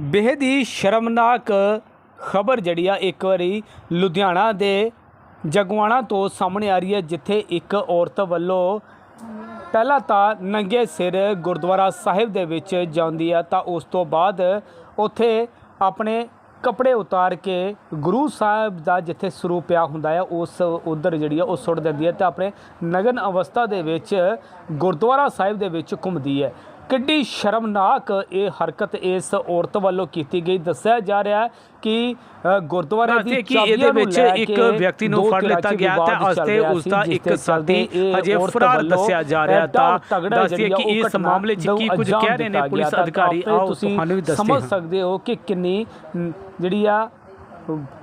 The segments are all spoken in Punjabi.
ਬੇਹਦ ਹੀ ਸ਼ਰਮਨਾਕ ਖਬਰ ਜਿਹੜੀ ਆ, ਇੱਕ ਵਾਰੀ ਲੁਧਿਆਣਾ ਦੇ ਜਗਵਾਣਾ ਤੋਂ ਸਾਹਮਣੇ ਆ ਰਹੀ ਹੈ, ਜਿੱਥੇ ਇੱਕ ਔਰਤ ਵੱਲੋਂ ਪਹਿਲਾਂ ਤਾਂ ਨੰਗੇ ਸਿਰ ਗੁਰਦੁਆਰਾ ਸਾਹਿਬ ਦੇ ਵਿੱਚ ਜਾਂਦੀ ਆ, ਤਾਂ ਉਸ ਤੋਂ ਬਾਅਦ ਉੱਥੇ ਆਪਣੇ ਕੱਪੜੇ ਉਤਾਰ ਕੇ ਗੁਰੂ ਸਾਹਿਬ ਦਾ ਜਿੱਥੇ ਸਰੂਪ ਪਿਆ ਹੁੰਦਾ ਹੈ ਉਸ ਉਧਰ ਜਿਹੜੀ ਆ, ਉਹ ਸੁੱਟ ਦਿੰਦੀ ਹੈ ਤੇ ਆਪਣੇ ਨਗਨ ਅਵਸਥਾ ਦੇ ਵਿੱਚ ਗੁਰਦੁਆਰਾ ਸਾਹਿਬ ਦੇ ਵਿੱਚ ਘੁੰਮਦੀ ਹੈ ਕਿੱਡੀ ਸ਼ਰਮਨਾਕ ਇਹ ਹਰਕਤ ਇਸ ਔਰਤ ਵੱਲੋਂ ਕੀਤੀ ਗਈ। ਦੱਸਿਆ ਜਾ ਰਿਹਾ ਹੈ ਕਿ ਗੁਰਦੁਆਰੇ ਦੀ ਚਾਬੀਆਂ ਨੂੰ ਵਿੱਚ ਇੱਕ ਵਿਅਕਤੀ ਨੂੰ ਦੋ ਫੜ ਲਿੱਤਾ ਗਿਆ ਤੇ ਰਿਹਾ ਉਸ ਦਾ ਇੱਕ ਦੇ ਸਾਥੀ ਔਰਤ ਫਰਾਰ ਦੱਸਿਆ ਜਾ ਰਿਹਾ ਤਾਂ ਤਗੜਾ ਦੱਸਦੇ ਜਿਹੜੀ ਆ ਕਿ ਇਸ ਮਾਮਲੇ 'ਚ ਕੀ ਕੁਝ ਕਹਿ ਰਹੇ ਨੇ ਪੁਲਿਸ ਅਧਿਕਾਰੀ? ਆਓ ਤੁਸੀਂ ਤੁਹਾਨੂੰ ਵੀ ਦੱਸਦੇ ਸਮਝ ਸਕਦੇ ਹੋ ਕਿ ਕਿੰਨੀ ਜਿਹੜੀ ਆ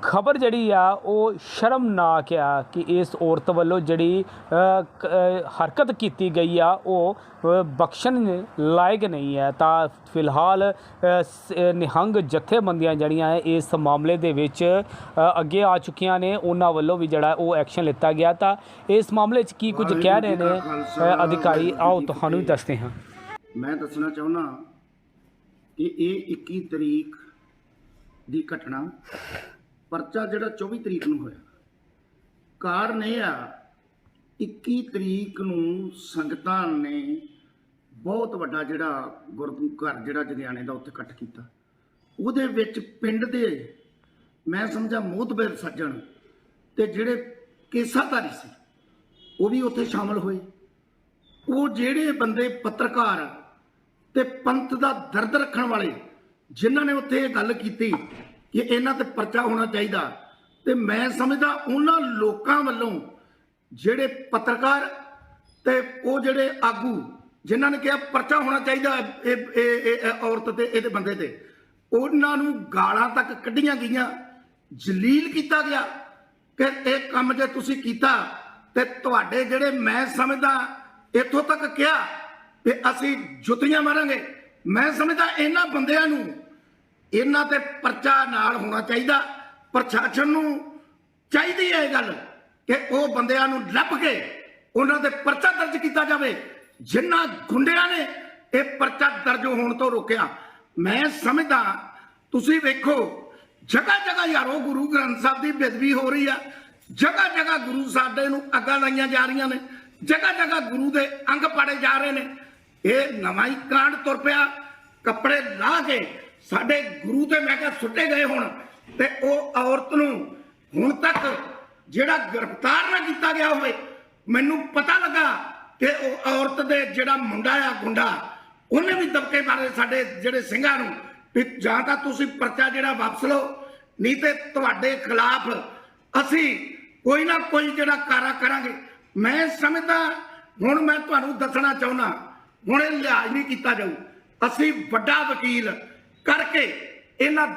ਖਬਰ ਜਿਹੜੀ ਆ ਉਹ ਸ਼ਰਮਨਾਕ ਆ ਕਿ ਇਸ ਔਰਤ ਵੱਲੋਂ ਜਿਹੜੀ ਹਰਕਤ ਕੀਤੀ ਗਈ ਆ ਉਹ ਬਖਸ਼ਣ ਲਾਇਕ ਨਹੀਂ ਹੈ। ਤਾਂ ਫਿਲਹਾਲ ਨਿਹੰਗ ਜਥੇਬੰਦੀਆਂ ਜਿਹੜੀਆਂ ਇਸ ਮਾਮਲੇ ਦੇ ਵਿੱਚ ਅੱਗੇ ਆ ਚੁੱਕੀਆਂ ਨੇ। ਉਹਨਾਂ ਵੱਲੋਂ ਵੀ ਜਿਹੜਾ ਉਹ ਐਕਸ਼ਨ ਲਿੱਤਾ ਗਿਆ। ਤਾਂ ਇਸ ਮਾਮਲੇ 'ਚ ਕੀ ਕੁਝ ਕਹਿ ਰਹੇ ਨੇ ਅਧਿਕਾਰੀ? ਆਓ ਤੁਹਾਨੂੰ ਦੱਸਦੇ ਹਾਂ। ਮੈਂ ਦੱਸਣਾ ਚਾਹੁੰਦਾ ਕਿ ਇਹ 21 ਤਰੀਕ ਦੀ ਘਟਨਾ ਪਰਚਾ ਜਿਹੜਾ 24 ਤਰੀਕ ਨੂੰ ਹੋਇਆ। ਕਾਰਨ ਇਹ ਆ 21 ਤਰੀਕ ਨੂੰ ਸੰਗਤਾਂ ਨੇ ਬਹੁਤ ਵੱਡਾ ਜਿਹੜਾ ਗੁਰੂ ਘਰ ਜਿਹੜਾ ਜਗਿਆਣੇ ਦਾ ਉੱਥੇ ਇਕੱਠ ਕੀਤਾ। ਉਹਦੇ ਵਿੱਚ ਪਿੰਡ ਦੇ ਮੈਂ ਸਮਝਾ ਮੋਤਬਰ ਸੱਜਣ ਤੇ ਜਿਹੜੇ ਕੇਸਾਧਾਰੀ ਸੀ, ਉਹ ਵੀ ਉੱਥੇ ਸ਼ਾਮਲ ਹੋਏ। ਉਹ ਜਿਹੜੇ ਬੰਦੇ ਪੱਤਰਕਾਰ ਤੇ ਪੰਥ ਦਾ ਦਰਦ ਰੱਖਣ ਵਾਲੇ ਜਿਨ੍ਹਾਂ ਨੇ ਉੱਥੇ ਇਹ ਗੱਲ ਕੀਤੀ ਕਿ ਇਹਨਾਂ ਤੇ ਪਰਚਾ ਹੋਣਾ ਚਾਹੀਦਾ, ਤੇ ਮੈਂ ਸਮਝਦਾ ਉਹਨਾਂ ਲੋਕਾਂ ਵੱਲੋਂ ਜਿਹੜੇ ਪੱਤਰਕਾਰ ਤੇ ਉਹ ਜਿਹੜੇ ਆਗੂ, ਜਿਨ੍ਹਾਂ ਨੇ ਕਿਹਾ ਪਰਚਾ ਹੋਣਾ ਚਾਹੀਦਾ ਇਹ ਇਹ ਔਰਤ ਤੇ ਇਹਦੇ ਬੰਦੇ ਤੇ, ਉਹਨਾਂ ਨੂੰ ਗਾਲਾਂ ਤੱਕ ਕੱਢੀਆਂ ਗਈਆਂ, ਜਲੀਲ ਕੀਤਾ ਗਿਆ ਕਿ ਇਹ ਕੰਮ ਜੇ ਤੁਸੀਂ ਕੀਤਾ ਤੇ ਤੁਹਾਡੇ ਜਿਹੜੇ ਮੈਂ ਸਮਝਦਾ ਇੱਥੋਂ ਤੱਕ ਕਿਹਾ ਕਿ ਅਸੀਂ ਜੁੱਤੀਆਂ ਮਾਰਾਂਗੇ। ਮੈਂ ਸਮਝਦਾ ਇਹਨਾਂ ਬੰਦਿਆਂ ਨੂੰ ਇਹਨਾਂ ਤੇ ਪਰਚਾ ਨਾਲ ਹੋਣਾ ਚਾਹੀਦਾ। ਪ੍ਰਸ਼ਾਸਨ ਨੂੰ ਚਾਹੀਦੀ ਹੈ ਇਹ ਗੱਲ ਕਿ ਉਹ ਬੰਦਿਆਂ ਨੂੰ ਲੱਭ ਕੇ ਉਹਨਾਂ ਤੇ ਪਰਚਾ ਦਰਜ ਕੀਤਾ ਜਾਵੇ। ਜਿਨ੍ਹਾਂ ਗੁੰਡਿਆਂ ਨੇ ਇਹ ਪਰਚਾ ਦਰਜ ਹੋਣ ਤੋਂ ਰੋਕਿਆ। ਮੈਂ ਸਮਝਦਾ, ਤੁਸੀਂ ਵੇਖੋ ਜਗ੍ਹਾ ਜਗ੍ਹਾ ਯਾਰੋ ਗੁਰੂ ਗ੍ਰੰਥ ਸਾਹਿਬ ਦੀ ਬੇਦਬੀ ਹੋ ਰਹੀ ਆ। ਜਗ੍ਹਾ ਜਗ੍ਹਾ ਗੁਰੂ ਸਾਡੇ ਨੂੰ ਅੱਗਾਂ ਲਾਈਆਂ ਜਾ ਰਹੀਆਂ ਨੇ। ਜਗ੍ਹਾ ਜਗ੍ਹਾ ਗੁਰੂ ਦੇ ਅੰਗ ਪਾੜੇ ਜਾ ਰਹੇ ਨੇ। ਇਹ ਨਵਾਂ ਹੀ ਕਾਂਡ ਤੁਰ ਪਿਆ। ਕੱਪੜੇ ਲਾ ਕੇ ਸਾਡੇ ਗੁਰੂ ਤੇ ਮੈਂ ਕਿਹਾ ਸੁੱਟੇ ਗਏ ਹੁਣ ਤੇ ਉਹ ਔਰਤ ਨੂੰ ਹੁਣ ਤੱਕ ਜਿਹੜਾ ਗ੍ਰਿਫਤਾਰ ਨਾ ਕੀਤਾ ਗਿਆ ਹੋਵੇ, ਮੈਨੂੰ ਪਤਾ ਲੱਗਾ ਕਿ ਉਹ ਔਰਤ ਦੇ ਜਿਹੜਾ ਮੁੰਡਾ ਆ, ਗੁੰਡਾ, ਉਹਨੇ ਵੀ ਦਬਕੇ ਮਾਰੇ ਸਾਡੇ ਜਿਹੜੇ ਸਿੰਘਾਂ ਨੂੰ ਵੀ ਜਾਂ ਤਾਂ ਤੁਸੀਂ ਪਰਚਾ ਜਿਹੜਾ ਵਾਪਸ ਲਓ, ਨਹੀਂ ਤੇ ਤੁਹਾਡੇ ਖਿਲਾਫ ਅਸੀਂ ਕੋਈ ਨਾ ਕੋਈ ਜਿਹੜਾ ਕਾਰਾ ਕਰਾਂਗੇ। ਮੈਂ ਸਮਝਦਾ, ਹੁਣ ਮੈਂ ਤੁਹਾਨੂੰ ਦੱਸਣਾ ਚਾਹੁੰਦਾ ਹੁਣ ਇਹ ਲਿਹਾਜ਼ ਨਹੀਂ ਕੀਤਾ ਜਾਊ। ਅਸੀਂ ਵੱਡਾ ਵਕੀਲ ਕਰਕੇ ਇਹਨਾਂ